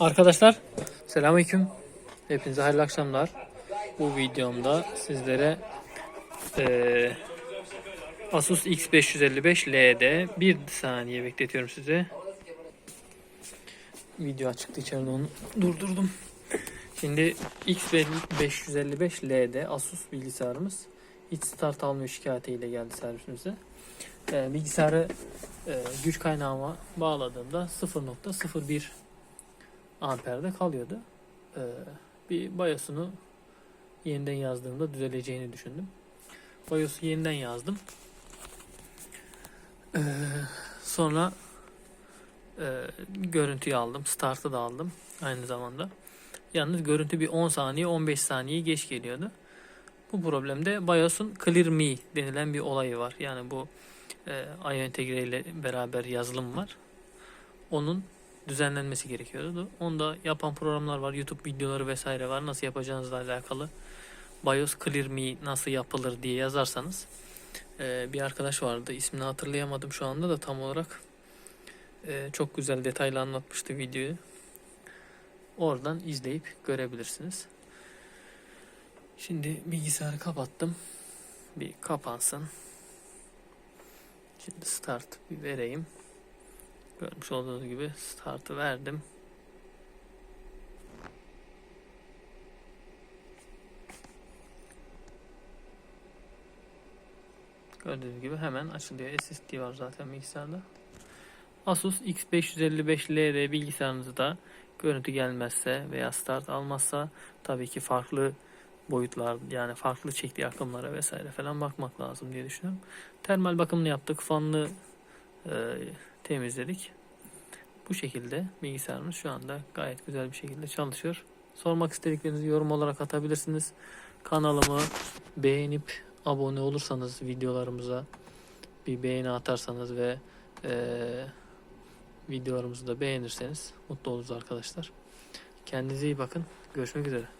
Arkadaşlar selamünaleyküm. Hepinize hayırlı akşamlar. Bu videomda sizlere eee, Asus X555L'de bir saniye bekletiyorum size. Video açıktı içeride onu durdurdum. Şimdi X555L'de Asus bilgisayarımız hiç start almıyor şikayetiyle geldi servisimize. Eee, bilgisayarı eee, güç kaynağıma bağladığımda 0.01 amperde kalıyordu. Ee, bir BIOS'unu yeniden yazdığımda düzeleceğini düşündüm. BIOS'u yeniden yazdım. Ee, sonra e, görüntüyü aldım. Start'ı da aldım aynı zamanda. Yalnız görüntü bir 10 saniye 15 saniye geç geliyordu. Bu problemde BIOS'un Clear Me denilen bir olayı var. Yani bu e, IO Entegre ile beraber yazılım var. Onun düzenlenmesi gerekiyordu. Onu da yapan programlar var. YouTube videoları vesaire var. Nasıl yapacağınızla alakalı. BIOS Clear Me nasıl yapılır diye yazarsanız e, bir arkadaş vardı. İsmini hatırlayamadım şu anda da tam olarak. E, çok güzel detaylı anlatmıştı videoyu. Oradan izleyip görebilirsiniz. Şimdi bilgisayarı kapattım. Bir kapansın. Şimdi start bir vereyim. Görmüş olduğunuz gibi startı verdim. Gördüğünüz gibi hemen açılıyor. SSD var zaten bilgisayarda. Asus X555L'de bilgisayarınızda görüntü gelmezse veya start almazsa tabii ki farklı boyutlar yani farklı çektiği akımlara vesaire falan bakmak lazım diye düşünüyorum. Termal bakımını yaptık. Fanlı e, temizledik. Bu şekilde bilgisayarımız şu anda gayet güzel bir şekilde çalışıyor. Sormak istediklerinizi yorum olarak atabilirsiniz. Kanalımı beğenip abone olursanız videolarımıza bir beğeni atarsanız ve eee videolarımızı da beğenirseniz mutlu oluruz arkadaşlar. Kendinize iyi bakın. Görüşmek üzere.